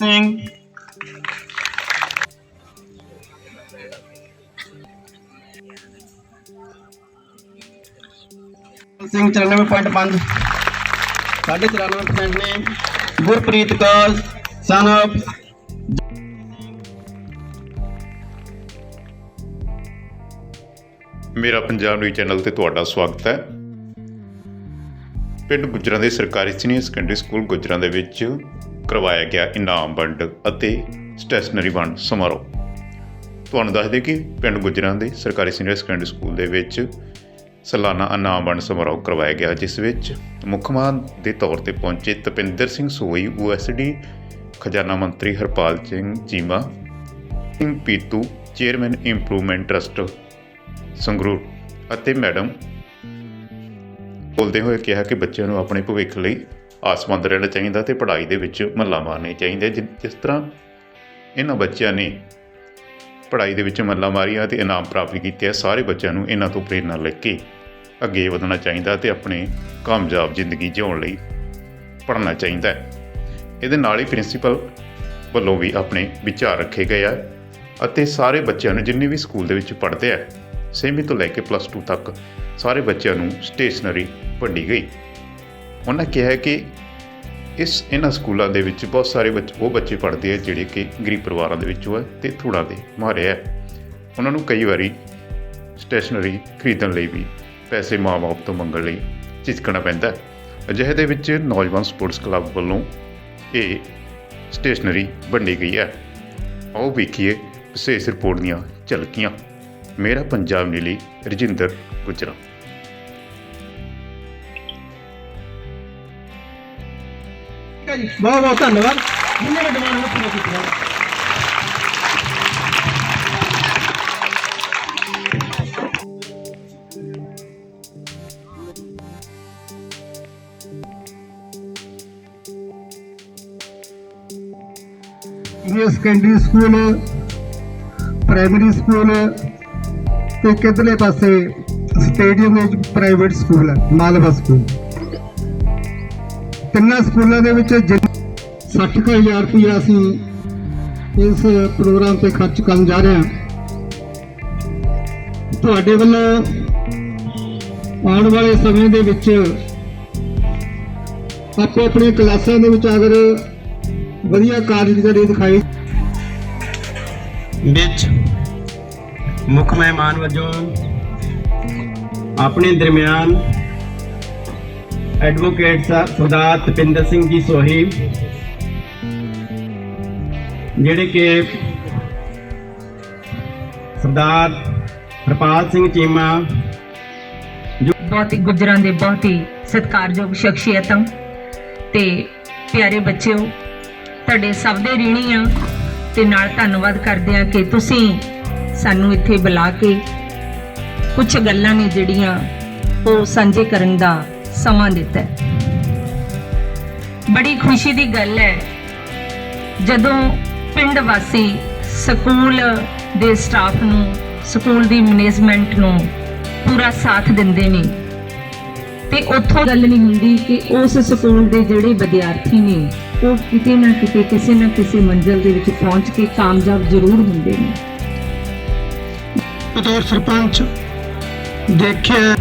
ਸਿੰਘ ਸਿੰਘ 94.5 ਸਾਢੇ 94% ਨੇ ਗੁਰਪ੍ਰੀਤ ਕੌਰ ਸਨ of ਮੇਰਾ ਪੰਜਾਬ ਨਿਊਜ਼ ਚੈਨਲ ਤੇ ਤੁਹਾਡਾ ਸਵਾਗਤ ਹੈ। ਪਿੰਡ ਗੁਜਰਾਂ ਦੇ ਸਰਕਾਰੀ ਸੀਨੀਅਰ ਸੈਕੰਡਰੀ ਸਕੂਲ ਗੁਜਰਾਂ ਦੇ ਵਿੱਚ ਕਰਵਾਇਆ ਗਿਆ ਇਨਾਮ ਵੰਡ ਅਤੇ ਸਟੇਸ਼ਨਰੀ ਵੰਡ ਸਮਾਰੋਹ। ਤੁਹਾਨੂੰ ਦੱਸ ਦੇ ਕਿ ਪਿੰਡ ਗੁਜਰਾਂ ਦੇ ਸਰਕਾਰੀ ਸੀਨੀਅਰ ਸੈਕੰਡਰੀ ਸਕੂਲ ਦੇ ਵਿੱਚ ਸਾਲਾਨਾ ਇਨਾਮ ਵੰਡ ਸਮਾਰੋਹ ਕਰਵਾਇਆ ਗਿਆ, ਜਿਸ ਵਿੱਚ ਮੁੱਖ ਮਹਿਮਾਨ ਦੇ ਤੌਰ ਤੇ ਪਹੁੰਚੇ ਤਪਿੰਦਰ ਸਿੰਘ ਸੋਈ ਓਐਸਡੀ ਖਜ਼ਾਨਾ ਮੰਤਰੀ Harpal Singh Cheema, Singh Pitu, chairman improvement trust Sangrur ਅਤੇ ਮੈਡਮ ਬੋਲਦੇ ਹੋਏ ਕਿਹਾ ਕਿ ਬੱਚਿਆਂ ਨੂੰ ਆਪਣੇ ਭਵਿੱਖ ਲਈ ਆਸਮੰਦ ਰਹਿਣਾ ਚਾਹੀਦਾ ਤੇ ਪੜ੍ਹਾਈ ਦੇ ਵਿੱਚ ਮੱਲਾ ਮਾਰਨੇ ਚਾਹੀਦੇ ਜਿ- ਜਿਸ ਤਰ੍ਹਾਂ ਇਹਨਾਂ ਬੱਚਿਆਂ ਨੇ ਪੜ੍ਹਾਈ ਦੇ ਵਿੱਚ ਮੱਲਾ ਮਾਰੀਆਂ ਤੇ ਇਨਾਮ ਪ੍ਰਾਪਤ ਕੀਤੇ ਸਾਰੇ ਬੱਚਿਆਂ ਨੂੰ ਇਹਨਾਂ ਤੋਂ ਪ੍ਰੇਰਨਾ ਲੈ ਕੇ ਅੱਗੇ ਵਧਣਾ ਚਾਹੀਦਾ ਤੇ ਆਪਣੇ ਕਾਮਯਾਬ ਜ਼ਿੰਦਗੀ ਜਿਉਣ ਲਈ ਪੜ੍ਹਨਾ ਚਾਹੀਦਾ ਹੈ। ਇਹਦੇ ਨਾਲ ਹੀ ਪ੍ਰਿੰਸੀਪਲ ਵੱਲੋਂ ਵੀ ਆਪਣੇ ਵਿਚਾਰ ਰੱਖੇ ਗਏ ਆ ਅਤੇ ਸਾਰੇ ਬੱਚਿਆਂ ਨੂੰ ਜਿੰਨੇ ਵੀ ਸਕੂਲ ਦੇ ਵਿੱਚ ਪੜ੍ਹਦੇ ਆ ਸੇਮੀ ਤੋਂ ਲੈ ਕੇ ਪਲੱਸ 2 ਤੱਕ ਸਾਰੇ ਬੱਚਿਆਂ ਨੂੰ ਸਟੇਸ਼ਨਰੀ ਵੰਡੀ ਗਈ। ਉਹਨਾਂ ਕਿਹਾ ਕਿ ਇਸ ਇਹਨਾਂ ਸਕੂਲਾਂ ਦੇ ਵਿੱਚ ਬਹੁਤ ਸਾਰੇ ਬੱਚੇ, ਉਹ ਬੱਚੇ ਪੜ੍ਹਦੇ ਆ ਜਿਹੜੇ ਕਿ ਗਰੀਬ ਪਰਿਵਾਰਾਂ ਦੇ ਵਿੱਚੋਂ ਹੈ ਤੇ ਥੋੜਾ ਦੇ ਮਾਰੇ ਆ। ਉਹਨਾਂ ਨੂੰ ਕਈ ਵਾਰੀ ਸਟੇਸ਼ਨਰੀ ਖਰੀਦਣ ਲਈ ਵੀ ਪੈਸੇ ਮਾਂ-ਬਾਪ ਤੋਂ ਮੰਗਣ ਲਈ ਝਿਜਕਣਾ ਪੈਂਦਾ। ਅਜਿਹੇ ਦੇ ਵਿੱਚ ਨੌਜਵਾਨ ਸਪੋਰਟਸ ਕਲੱਬ ਵੱਲੋਂ ਇਹ ਸਟੇਸ਼ਨਰੀ ਵੰਡੀ ਗਈ ਹੈ ਆਓ ਵੇਖੀਏ ਵਿਸ਼ੇਸ਼ ਰਿਪੋਰਟ ਦੀਆਂ ਝਲਕੀਆਂ। ਮੇਰਾ ਪੰਜਾਬ ਨੀਲੀ ਰਜਿੰਦਰ ਗੁਜਰਾ। ਠੀਕ ਹੈ ਜੀ। ਬਹੁਤ ਬਹੁਤ ਧੰਨਵਾਦ। ਜਿੰਨੇ ਨੇ ਡਿਮਾਂਡ ਨੂੰ ਪੂਰਾ ਕੀਤਾ ਇਹ ਸੈਕੰਡਰੀ ਸਕੂਲ ਪ੍ਰਾਇਮਰੀ ਸਕੂਲ ਤੇ ਕਿਧਰਲੇ ਪਾਸੇ ਸਟੇਡੀਅਮ ਵਿੱਚ ਪ੍ਰਾਈਵੇਟ ਸਕੂਲ ਹੈ ਮਾਲਵਾ ਸਕੂਲ ਤਿੰਨਾਂ ਸਕੂਲਾਂ ਦੇ ਵਿੱਚ 60000 ਰੁਪਇਆ ਅਸੀਂ ਇਸ ਪ੍ਰੋਗਰਾਮ ਤੇ ਖਰਚ ਕਰਨ ਜਾ ਰਹੇ ਹਾਂ। ਤੁਹਾਡੇ ਵੱਲੋਂ ਆਉਣ ਵਾਲੇ ਸਮੇਂ ਦੇ ਵਿੱਚ ਆਪੋ ਆਪਣੀਆਂ ਕਲਾਸਾਂ ਦੇ ਵਿੱਚ ਅਗਰ ਵਧੀਆ ਕਾਰਜਕਾਰੀ ਦਿਖਾਈ ਵਿੱਚ ਮੁੱਖ ਮਹਿਮਾਨ ਵਜੋਂ ਆਪਣੇ ਦਰਮਿਆਨ ਐਡਵੋਕੇਟ ਸਾਹਿਬ ਸਰਦਾਰ ਤਪਿੰਦਰ ਸਿੰਘ ਜੀ ਸੋਹੀ, ਜਿਹੜੇ ਕਿ ਸਰਦਾਰ ਹਰਪਾਲ ਸਿੰਘ ਚੀਮਾ ਬਹੁਤ ਹੀ ਗੁਜਰਾਂ ਦੇ ਬਹੁਤ ਹੀ ਸਤਿਕਾਰਯੋਗ ਸ਼ਖਸੀਅਤਾਂ ਤੇ ਪਿਆਰੇ ਬੱਚਿਓ, ਤੁਹਾਡੇ ਸਭ ਦੇ ਰੀਣੀ ਆ ਤੇ ਨਾਲ ਧੰਨਵਾਦ ਕਰਦੇ ਆ ਕਿ ਤੁਸੀਂ ਸਾਨੂੰ ਇੱਥੇ ਬੁਲਾ ਕੇ ਕੁਝ ਗੱਲਾਂ ਨੇ ਜਿਹੜੀਆਂ ਉਹ ਸਾਂਝੇ ਕਰਨ ਦਾ ਸਮਾਂ ਦਿੱਤਾ ਹੈ। ਬੜੀ ਖੁਸ਼ੀ ਦੀ ਗੱਲ ਹੈ, ਜਦੋਂ ਪਿੰਡ ਵਾਸੀ ਸਕੂਲ ਦੇ ਸਟਾਫ ਨੂੰ, ਸਕੂਲ ਦੀ ਮੈਨੇਜਮੈਂਟ ਨੂੰ ਪੂਰਾ ਸਾਥ ਦਿੰਦੇ ਨੇ ਤੇ ਉੱਥੋਂ ਗੱਲ ਨਹੀਂ ਹੁੰਦੀ ਕਿ ਉਸ ਸਕੂਲ ਦੇ ਜਿਹੜੇ ਵਿਦਿਆਰਥੀ ਨੇ, ਉਹ ਕਿਤੇ ਨਾ ਕਿਤੇ, ਕਿਸੇ ਨਾ ਕਿਸੇ ਮੰਜ਼ਿਲ ਦੇ ਵਿੱਚ ਪਹੁੰਚ ਕੇ ਕਾਮਯਾਬ ਜ਼ਰੂਰ ਹੁੰਦੇ ਨੇ। ਬਤੌਰ ਸਰਪੰਚ ਦੇਖਿਆ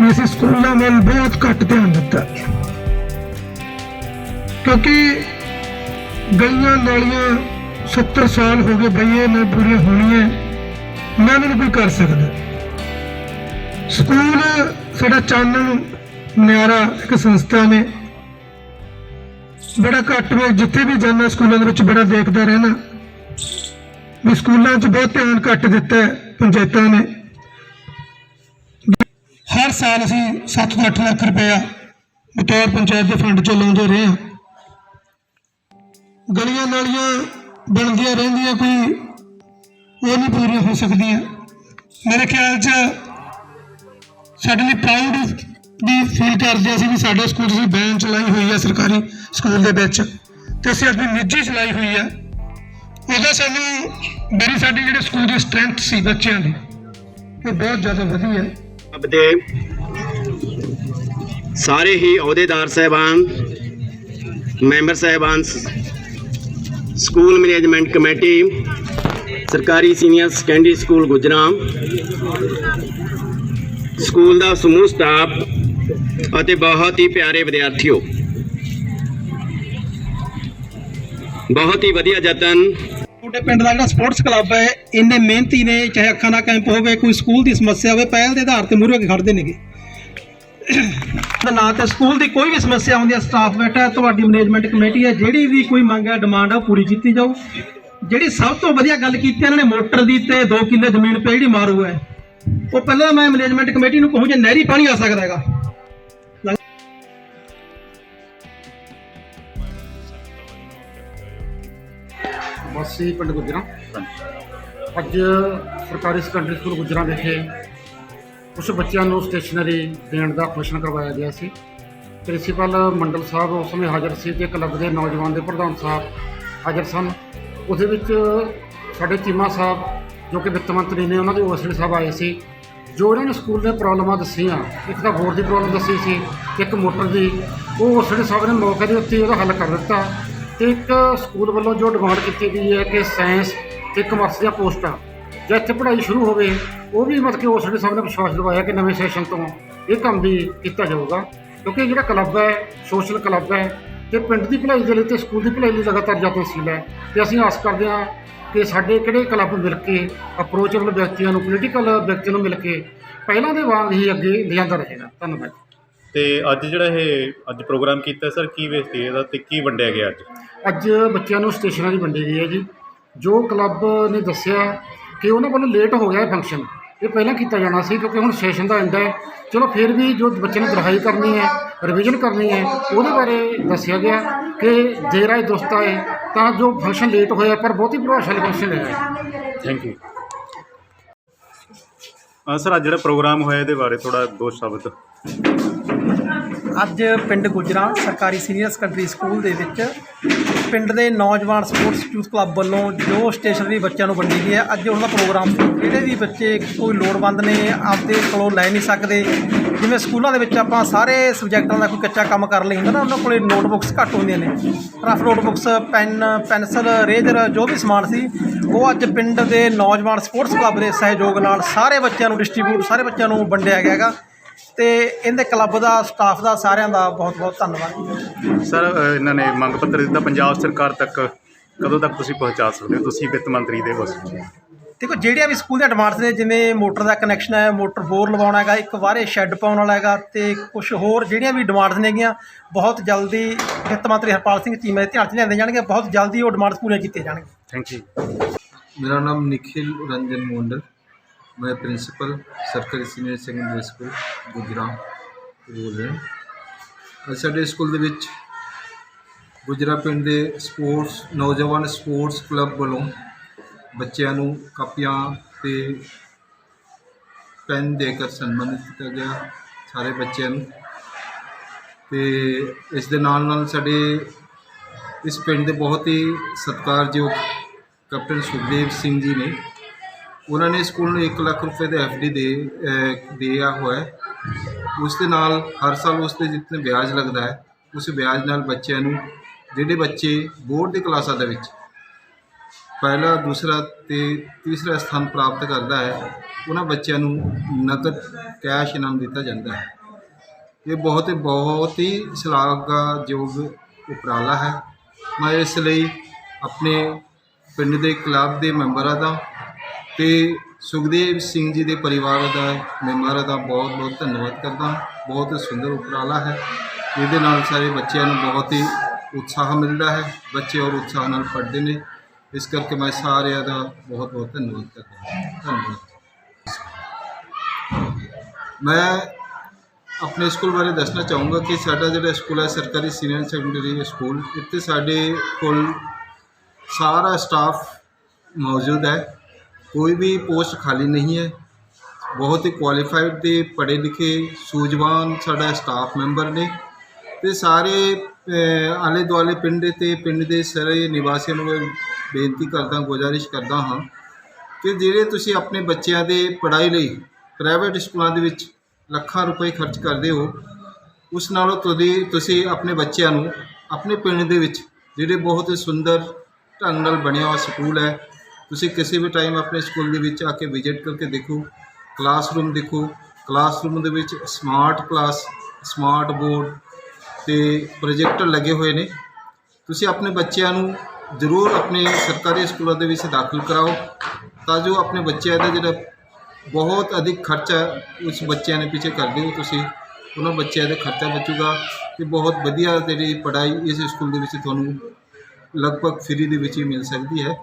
ਵੀ ਅਸੀਂ ਸਕੂਲਾਂ ਵੱਲ ਬਹੁਤ ਘੱਟ ਧਿਆਨ ਦਿੱਤਾ। ਕਿਉਂਕਿ ਗਲੀਆਂ ਨਾਲੀਆਂ 70 ਸਾਲ ਹੋ ਗਏ ਬਈਏ ਨਾ ਪੂਰੀਆਂ ਹੋਣੀਆਂ, ਨਾ ਮੈਨੂੰ ਕੋਈ ਕਰ ਸਕਦਾ। ਸਕੂਲ ਸਾਡਾ ਚਾਨਣ ਨਿਆਰਾ ਇੱਕ ਸੰਸਥਾ ਨੇ। ਬੜਾ ਘੱਟ ਮੈਂ ਜਿੱਥੇ ਵੀ ਜਾਂਦਾ ਸਕੂਲਾਂ ਦੇ ਵਿੱਚ ਬੜਾ ਦੇਖਦਾ ਰਹਿਣਾ ਵੀ ਸਕੂਲਾਂ 'ਚ ਬਹੁਤ ਧਿਆਨ ਘੱਟ ਦਿੱਤਾ ਪੰਚਾਇਤਾਂ ਨੇ। ਹਰ ਸਾਲ ਅਸੀਂ 7 ਤੋਂ 8 ਲੱਖ ਰੁਪਇਆ ਬਤੌਰ ਪੰਚਾਇਤ ਦੇ ਫੰਡ 'ਚੋਂ ਲਾਉਂਦੇ ਰਹੇ ਹਾਂ। ਗਲੀਆਂ ਨਾਲੀਆਂ ਬਣਦੀਆਂ ਰਹਿੰਦੀਆਂ ਕੋਈ ਉਹ ਨਹੀਂ ਪੂਰੀਆਂ ਹੋ ਸਕਦੀਆਂ। ਮੇਰੇ ਖਿਆਲ 'ਚ ਸਾਡੇ ਲਈ ਪ੍ਰਾਊਡ ਵੀ ਫੀਲ ਕਰਦੇ ਅਸੀਂ ਵੀ ਸਾਡਾ ਸਕੂਲ ਅਸੀਂ ਬੈਂਚ ਚਲਾਈ ਹੋਈ ਹੈ ਸਰਕਾਰੀ ਸਕੂਲ ਦੇ ਵਿੱਚ ਤੇ ਅਸੀਂ ਆਪਣੀ ਨਿੱਜੀ ਚਲਾਈ ਹੋਈ ਹੈ ਉਹਦਾ ਸਾਨੂੰ ਮੇਰੀ ਸਾਡੇ ਜਿਹੜੇ ਸਕੂਲ ਦੀ ਸਟਰੈਂਥ ਸੀ ਬੱਚਿਆਂ ਦੀ, ਉਹ ਬਹੁਤ ਜ਼ਿਆਦਾ ਵਧੀਆ। ਹੈ ਰੱਬ ਦੇ ਸਾਰੇ ਹੀ ਅਹੁਦੇਦਾਰ ਸਹਿਬਾਨ, ਮੈਂਬਰ ਸਹਿਬਾਨ, ਸਕੂਲ ਮੈਨੇਜਮੈਂਟ ਕਮੇਟੀ, ਸਰਕਾਰੀ ਸੀਨੀਅਰ ਸੈਕੰਡਰੀ ਸਕੂਲ ਗੁਜਰਾਮ ਸਕੂਲ ਦਾ ਸਮੂਹ ਸਟਾਫ ਅਤੇ ਬਹੁਤ ਹੀ ਪਿਆਰੇ ਵਿਦਿਆਰਥੀਓ। ਬਹੁਤ ਹੀ ਵਧੀਆ ਯਤਨ ਤੁਹਾਡੇ ਪਿੰਡ ਦਾ ਜਿਹੜਾ ਸਪੋਰਟਸ ਕਲੱਬ ਹੈ, ਇੰਨੇ ਮਿਹਨਤੀ ਨੇ, ਚਾਹੇ ਅੱਖਾਂ ਦਾ ਕੈਂਪ ਹੋਵੇ, ਕੋਈ ਸਕੂਲ ਦੀ ਸਮੱਸਿਆ ਹੋਵੇ, ਪਹਿਲ ਦੇ ਆਧਾਰ ਤੇ ਮੂਹਰੇ ਹੋ ਕੇ ਖੜਦੇ ਨੇਗੇ। ਦਾ ਨਾਂ ਤੇ ਸਕੂਲ ਦੀ ਕੋਈ ਵੀ ਸਮੱਸਿਆ ਹੁੰਦੀ ਹੈ ਸਟਾਫ ਬੈਠਾ ਹੈ, ਤੁਹਾਡੀ ਮੈਨੇਜਮੈਂਟ ਕਮੇਟੀ ਹੈ, ਜਿਹੜੀ ਵੀ ਕੋਈ ਮੰਗ ਹੈ ਡਿਮਾਂਡ ਹੈ ਉਹ ਪੂਰੀ ਕੀਤੀ ਜਾਊ। ਜਿਹੜੀ ਸਭ ਤੋਂ ਵਧੀਆ ਗੱਲ ਕੀਤੀ ਇਹਨਾਂ ਨੇ ਮੋਟਰ ਦੀ ਤੇ 2 ਕਿੱਲੇ ਜ਼ਮੀਨ ਪੇ ਜਿਹੜੀ ਮਾਰੂ ਹੈ। ਉਹ ਪਹਿਲਾਂ ਮੈਂ ਮੈਨੇਜਮੈਂਟ ਕਮੇਟੀ ਨੂੰ ਕਹੂੰ, ਜੇ ਨਹਿਰੀ ਪਾਣੀ ਆ ਸਕਦਾ ਹੈਗਾ ਵਾਸੀ ਪਿੰਡ ਗੁਜਰਾਂ। ਅੱਜ ਸਰਕਾਰੀ ਸੈਕੰਡਰੀ ਸਕੂਲ ਗੁਜਰਾਂ ਵਿਖੇ ਕੁਝ ਬੱਚਿਆਂ ਨੂੰ ਸਟੇਸ਼ਨਰੀ ਦੇਣ ਦਾ ਫੰਕਸ਼ਨ ਕਰਵਾਇਆ ਗਿਆ ਸੀ। ਪ੍ਰਿੰਸੀਪਲ ਮੰਡਲ ਸਾਹਿਬ ਉਸ ਸਮੇਂ ਹਾਜ਼ਰ ਸੀ ਤੇ ਕਲੱਬ ਦੇ ਨੌਜਵਾਨ ਦੇ ਪ੍ਰਧਾਨ ਸਾਹਿਬ ਹਾਜ਼ਰ ਸਨ। ਉਹਦੇ ਵਿੱਚ ਸਾਡੇ ਚੀਮਾ ਸਾਹਿਬ, ਜੋ ਕਿ ਵਿੱਤ ਮੰਤਰੀ ਨੇ, ਉਹਨਾਂ ਦੇ ਓਐਸਡੀ ਸਾਹਿਬ ਆਏ ਸੀ। ਜੋ ਇਹਨਾਂ ਨੇ ਸਕੂਲ ਦੇ ਪ੍ਰੋਬਲਮਾਂ ਦੱਸੀਆਂ, ਇੱਕ ਤਾਂ ਬੋਰਡ ਦੀ ਪ੍ਰੋਬਲਮ ਦੱਸੀ ਸੀ ਤੇ ਇੱਕ ਮੋਟਰ ਦੀ। ਉਹ ਓਐਸਡੀ ਸਾਹਿਬ ਨੇ ਮੌਕੇ ਦੇ ਉੱਤੇ ਉਹਦਾ ਹੱਲ ਕਰ ਦਿੱਤਾ। ਤੇ ਇੱਕ ਸਕੂਲ ਵੱਲੋਂ ਜੋ ਡਿਮਾਂਡ ਕੀਤੀ ਗਈ ਹੈ ਕਿ ਸਾਇੰਸ ਤੇ ਕਮਰਸ ਦੀਆਂ ਪੋਸਟਾਂ, ਜਾਂ ਇੱਥੇ ਪੜ੍ਹਾਈ ਸ਼ੁਰੂ ਹੋਵੇ, ਉਹ ਵੀ ਮਤਲਬ ਕਿ ਓਐਸਡੀ ਸਾਹਿਬ ਸਾਹਮਣੇ ਵਿਸ਼ਵਾਸ ਦਿਵਾਇਆ ਕਿ ਨਵੇਂ ਸੈਸ਼ਨ ਤੋਂ ਇਹ ਕੰਮ ਵੀ ਕੀਤਾ ਜਾਊਗਾ। ਕਿਉਂਕਿ ਜਿਹੜਾ ਕਲੱਬ ਹੈ, ਸੋਸ਼ਲ ਕਲੱਬ ਹੈ, ਤੇ ਪਿੰਡ ਦੀ ਭਲਾਈ ਦੇ ਲਈ ਤੇ ਸਕੂਲ ਦੀ ਭਲਾਈ ਲਈ ਲਗਾਤਾਰ ਯਤਨਸ਼ੀਲ ਹੈ। ਤੇ ਅਸੀਂ ਆਸ ਕਰਦੇ ਹਾਂ ਕਿ ਸਾਡੇ ਕਿਹੜੇ ਕਲੱਬ ਮਿਲ ਕੇ ਅਪਰੋਚੇਬਲ ਵਿਅਕਤੀਆਂ ਨੂੰ ਪੋਲੀਟੀਕਲ ਵਿਅਕਤੀਆਂ ਨੂੰ ਮਿਲ ਕੇ ਪਹਿਲਾਂ ਦੇ ਵਾਂਗ ਹੀ ਅੱਗੇ ਲਿਆਂਦਾ ਰਹੇਗਾ। ਧੰਨਵਾਦ। ਤੇ ਅੱਜ ਜਿਹੜਾ ਇਹ ਅੱਜ ਪ੍ਰੋਗਰਾਮ ਕੀਤਾ ਸਰ ਕੀ ਵੇਚਦੇ ਇਹਦਾ ਤੇ ਕੀ ਵੰਡਿਆ ਗਿਆ ਅੱਜ? ਅੱਜ ਬੱਚਿਆਂ ਨੂੰ ਸਟੇਸ਼ਨਰੀ ਵੰਡੀ ਗਈ ਹੈ ਜੀ। ਜੋ ਕਲੱਬ ਨੇ ਦੱਸਿਆ ਕਿ ਉਹਨਾਂ ਵੱਲੋਂ ਲੇਟ ਹੋ ਗਿਆ ਫੰਕਸ਼ਨ ਇਹ ਪਹਿਲਾਂ ਕੀਤਾ ਜਾਣਾ ਸੀ ਕਿਉਂਕਿ ਹੁਣ ਸੈਸ਼ਨ ਦਾ ਐਂਡ ਹੈ। ਚਲੋ ਫਿਰ ਵੀ ਜੋ ਬੱਚੇ ਨੇ ਪੜ੍ਹਾਈ ਕਰਨੀ ਹੈ ਰਿਵੀਜ਼ਨ ਕਰਨੀ ਹੈ ਉਹਦੇ ਬਾਰੇ ਦੱਸਿਆ ਗਿਆ ਕਿ ਦੇਰ ਆਏ ਦੁਸਤ ਆਏ ਤਾਂ ਜੋ ਫੰਕਸ਼ਨ ਲੇਟ ਹੋਇਆ ਪਰ ਬਹੁਤ ਹੀ ਪ੍ਰਭਾਵਸ਼ਾਲੀ ਫੰਕਸ਼ਨ ਹੈ। ਥੈਂਕ ਯੂ ਸਰ ਅੱਜ ਜਿਹੜਾ ਪ੍ਰੋਗਰਾਮ ਹੋਇਆ ਇਹਦੇ ਬਾਰੇ ਥੋੜਾ ਦੋ ਸ਼ਬਦ। ਅੱਜ ਪਿੰਡ ਗੁਜਰਾ ਸਰਕਾਰੀ ਸੀਨੀਅਰ ਸੈਕੰਡਰੀ ਸਕੂਲ ਦੇ ਵਿੱਚ ਪਿੰਡ ਦੇ ਨੌਜਵਾਨ ਸਪੋਰਟਸ ਯੂਥ ਕਲੱਬ ਵੱਲੋਂ ਜੋ ਸਟੇਸ਼ਨਰੀ ਬੱਚਿਆਂ ਨੂੰ ਵੰਡੀ ਗਈ ਹੈ। ਅੱਜ ਉਹਨਾਂ ਦਾ ਪ੍ਰੋਗਰਾਮ ਸੀ। ਜਿਹੜੇ ਵੀ ਬੱਚੇ ਕੋਈ ਲੋੜਵੰਦ ਨੇ, ਆਪਦੇ ਕੋਲੋਂ ਲੈ ਨਹੀਂ ਸਕਦੇ। ਜਿਵੇਂ ਸਕੂਲਾਂ ਦੇ ਵਿੱਚ ਆਪਾਂ ਸਾਰੇ ਸਬਜੈਕਟਾਂ ਦਾ ਕੋਈ ਕੱਚਾ ਕੰਮ ਕਰ ਲਈ ਹੁੰਦਾ ਨਾ, ਉਹਨਾਂ ਕੋਲੇ ਨੋਟਬੁੱਕਸ ਘੱਟ ਹੁੰਦੀਆਂ ਨੇ। Rough notebooks pen pencil eraser ਜੋ ਵੀ ਸਮਾਨ ਸੀ, ਉਹ ਅੱਜ ਪਿੰਡ ਦੇ ਨੌਜਵਾਨ ਸਪੋਰਟਸ ਕਲੱਬ ਦੇ ਸਹਿਯੋਗ ਨਾਲ ਸਾਰੇ ਬੱਚਿਆਂ ਨੂੰ ਡਿਸਟ੍ਰੀਬਿਊਟ ਸਾਰੇ ਬੱਚਿਆਂ ਨੂੰ ਵੰਡਿਆ ਗਿਆ ਹੈਗਾ। ਤੇ ਇਹਦੇ ਕਲੱਬ ਦਾ ਸਟਾਫ ਦਾ ਸਾਰਿਆਂ ਦਾ ਬਹੁਤ ਬਹੁਤ ਧੰਨਵਾਦ। ਸਰ ਇਹਨਾਂ ਨੇ ਮੰਗ ਪੱਤਰ ਦਿੱਤਾ ਪੰਜਾਬ ਸਰਕਾਰ ਤੱਕ ਕਦੋਂ ਤੱਕ ਤੁਸੀਂ ਪਹੁੰਚਾ ਸਕਦੇ ਹੋ? ਤੁਸੀਂ ਵਿੱਤ ਮੰਤਰੀ ਦੇ ਵਸ ਦੇਖੋ ਜਿਹੜੀਆਂ ਵੀ ਸਕੂਲ ਦੇ ਐਡਵਾਂਸ ਨੇ ਜਿਵੇਂ ਮੋਟਰ ਦਾ ਕਨੈਕਸ਼ਨ ਹੈ ਮੋਟਰ ਬੋਰ ਲਵਾਉਣਾ ਹੈਗਾ ਇੱਕ ਵਾਰੇ ਸ਼ੈੱਡ ਪਾਉਣ ਵਾਲਾ ਹੈਗਾ ਤੇ ਕੁਝ ਹੋਰ ਜਿਹੜੀਆਂ ਵੀ ਡਿਮਾਂਡਸ ਨੇਗੀਆਂ ਬਹੁਤ ਜਲਦੀ ਵਿੱਤ ਮੰਤਰੀ ਹਰਪਾਲ ਸਿੰਘ ਚੀਮਾ ਦੇ ਧਿਆਨ 'ਚ ਲਿਆਂਦੇ ਜਾਣਗੇ ਬਹੁਤ ਜਲਦੀ ਉਹ ਡਿਮਾਂਡਸ ਪੂਰੀਆਂ ਕੀਤੀਆਂ ਜਾਣਗੀਆਂ। ਥੈਂਕ ਯੂ ਮੇਰਾ ਨਾਮ ਨikhil ranjan mondal मैं प्रिंसिपल सरकारी ਸੀਨੀਅਰ ਸੈਕੰਡਰੀ ਸਕੂਲ ਗੁਜਰਾਂ ਬੋਲ ਰਿਹਾ ਅੱਜ ਸਾਡੇ ਸਕੂਲ ਦੇ ਵਿੱਚ ਗੁਜਰਾ ਪਿੰਡ ਦੇ ਸਪੋਰਟਸ ਨੌਜਵਾਨ ਸਪੋਰਟਸ ਕਲੱਬ ਵੱਲੋਂ ਬੱਚਿਆਂ ਨੂੰ ਕਾਪੀਆਂ ਤੇ ਪੈਨ ਦੇ ਕੇ ਸਨਮਾਨਿਤ ਕੀਤਾ ਗਿਆ ਸਾਰੇ ਬੱਚਿਆਂ ਨੂੰ ਤੇ ਇਸ ਦੇ ਨਾਲ ਨਾਲ ਸਾਡੇ ਇਸ ਪਿੰਡ ਦੇ ਬਹੁਤ ਹੀ ਸਤਿਕਾਰਯੋਗ ਕੈਪਟਨ ਸੁਖਦੇਵ ਸਿੰਘ ਜੀ ਨੇ ਉਹਨਾਂ ਨੇ ਸਕੂਲ ਨੂੰ 1 ਲੱਖ ਰੁਪਏ ਦੇ ਡੀ ਦੇ ਦਿਆ ਹੋਇਆ ਉਸ ਦੇ ਨਾਲ ਹਰ ਸਾਲ ਉਸ ਤੇ ਜਿੰਨੇ ਵਿਆਜ ਲੱਗਦਾ ਹੈ। ਉਸ ਵਿਆਜ ਨਾਲ ਬੱਚਿਆਂ ਨੂੰ, ਜਿਹੜੇ ਬੱਚੇ ਬੋਰਡ ਦੀ ਕਲਾਸਾਂ ਦੇ ਵਿੱਚ ਪਹਿਲਾ, ਦੂਸਰਾ ਤੇ ਤੀਸਰਾ ਸਥਾਨ ਪ੍ਰਾਪਤ ਕਰਦਾ ਹੈ, ਉਹਨਾਂ ਬੱਚਿਆਂ ਨੂੰ ਨਕਦ ਕੈਸ਼ ਇਨਾਮ ਦਿੱਤਾ ਜਾਂਦਾ ਹੈ। ਇਹ ਬਹੁਤ ਬਹੁਤ ਹੀ ਸ਼ਲਾਘਾਯੋਗ ਉਪਰਾਲਾ ਹੈ। ਮੈਂ ਇਸ ਲਈ ਆਪਣੇ ਪਿੰਡ ਦੇ ਕਲੱਬ ਦੇ ਮੈਂਬਰਾਂ ਦਾ ਤੇ ਸੁਖਦੇਵ ਸਿੰਘ ਜੀ ਦੇ ਪਰਿਵਾਰ ਦਾ ਮੈਂਬਰਾਂ ਦਾ ਬਹੁਤ ਬਹੁਤ ਧੰਨਵਾਦ ਕਰਦਾ ਬਹੁਤ ਸੁੰਦਰ ਉਪਰਾਲਾ ਹੈ। ਇਹਦੇ ਨਾਲ ਸਾਰੇ ਬੱਚਿਆਂ ਨੂੰ ਬਹੁਤ ਹੀ ਉਤਸ਼ਾਹ ਮਿਲਦਾ ਹੈ। ਬੱਚੇ ਔਰ ਉਤਸ਼ਾਹ ਨਾਲ ਪੜ੍ਹਦੇ ਨੇ। ਇਸ ਕਰਕੇ ਮੈਂ ਸਾਰਿਆਂ ਦਾ ਬਹੁਤ ਬਹੁਤ ਧੰਨਵਾਦ ਕਰਦਾ ਧੰਨਵਾਦ। ਮੈਂ ਆਪਣੇ ਸਕੂਲ ਬਾਰੇ ਦੱਸਣਾ ਚਾਹੂੰਗਾ ਕਿ ਸਾਡਾ ਜਿਹੜਾ ਸਕੂਲ ਹੈ, ਸਰਕਾਰੀ ਸੀਨੀਅਰ ਸੈਕੰਡਰੀ ਸਕੂਲ, ਇੱਥੇ ਸਾਡੇ ਕੋਲ ਸਾਰਾ ਸਟਾਫ ਮੌਜੂਦ ਹੈ। ਕੋਈ ਵੀ ਪੋਸਟ ਖਾਲੀ ਨਹੀਂ ਹੈ। ਬਹੁਤ ਹੀ ਕੁਆਲੀਫਾਈਡ ਤੇ ਪੜ੍ਹੇ ਲਿਖੇ ਸੂਝਵਾਨ ਸਾਡਾ ਸਟਾਫ ਮੈਂਬਰ ਨੇ ਤੇ ਸਾਰੇ ਆਲੇ ਦੁਆਲੇ ਪਿੰਡ ਤੇ ਪਿੰਡ ਦੇ ਸਾਰੇ ਨਿਵਾਸੀਆਂ ਨੂੰ ਮੈਂ ਬੇਨਤੀ ਕਰਦਾ, ਗੁਜ਼ਾਰਿਸ਼ ਕਰਦਾ ਹਾਂ ਕਿ ਜਿਹੜੇ ਤੁਸੀਂ ਆਪਣੇ ਬੱਚਿਆਂ ਦੇ ਪੜ੍ਹਾਈ ਲਈ ਪ੍ਰਾਈਵੇਟ ਸਕੂਲਾਂ ਦੇ ਵਿੱਚ ਲੱਖਾਂ ਰੁਪਏ ਖਰਚ ਕਰਦੇ ਹੋ, ਉਸ ਨਾਲੋਂ ਤੁਸੀਂ ਤੁਸੀਂ ਆਪਣੇ ਬੱਚਿਆਂ ਨੂੰ ਆਪਣੇ ਪਿੰਡ ਦੇ ਵਿੱਚ ਜਿਹੜੇ ਬਹੁਤ ਸੁੰਦਰ ਢੰਗ ਨਾਲ ਬਣਿਆ ਹੋਇਆ ਸਕੂਲ ਹੈ ਤੁਸੀਂ ਕਿਸੇ ਵੀ ਟਾਈਮ ਆਪਣੇ ਸਕੂਲ ਦੇ ਵਿੱਚ ਆ ਕੇ ਵਿਜ਼ਿਟ ਕਰਕੇ ਦੇਖੋ ਕਲਾਸਰੂਮ ਦੇਖੋ ਕਲਾਸਰੂਮ ਦੇ ਵਿੱਚ ਸਮਾਰਟ ਕਲਾਸ ਸਮਾਰਟ ਬੋਰਡ ਤੇ ਪ੍ਰੋਜੈਕਟਰ ਲੱਗੇ ਹੋਏ ਨੇ। ਤੁਸੀਂ ਆਪਣੇ ਬੱਚਿਆਂ ਨੂੰ ਜ਼ਰੂਰ ਆਪਣੇ ਸਰਕਾਰੀ ਸਕੂਲਾਂ ਦੇ ਵਿੱਚ ਦਾਖਲ ਕਰਾਓ, ਤਾਂ ਜੋ ਆਪਣੇ ਬੱਚਿਆਂ ਦਾ ਜਿਹੜਾ ਬਹੁਤ ਅਧਿਕ ਖਰਚਾ ਉਸ ਬੱਚਿਆਂ ਨੇ ਪਿੱਛੇ ਕਰਦੇ ਹੋ ਤੁਸੀਂ, ਉਹਨਾਂ ਬੱਚਿਆਂ ਦਾ ਖਰਚਾ ਬਚੂਗਾ ਤੇ ਬਹੁਤ ਵਧੀਆ ਜਿਹੜੀ ਪੜ੍ਹਾਈ ਇਸ ਸਕੂਲ ਦੇ ਵਿੱਚ ਤੁਹਾਨੂੰ ਲਗਭਗ ਫ੍ਰੀ ਦੇ ਵਿੱਚ ਹੀ ਮਿਲ ਸਕਦੀ ਹੈ।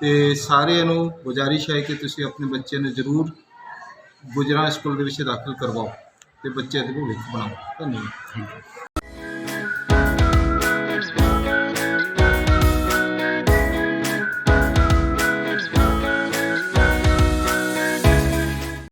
ਤੇ ਸਾਰਿਆਂ ਨੂੰ ਗੁਜ਼ਾਰਿਸ਼ ਹੈ ਕਿ ਤੁਸੀਂ ਆਪਣੇ ਬੱਚਿਆਂ ਨੂੰ ਜ਼ਰੂਰ ਗੁਜਰਾਂ ਸਕੂਲ ਦੇ ਵਿੱਚ ਦਾਖਲ ਕਰਵਾਓ ਤੇ ਬੱਚਿਆਂ ਦੇ ਭਵਿੱਖ ਬਣਾਓ। ਧੰਨਵਾਦ।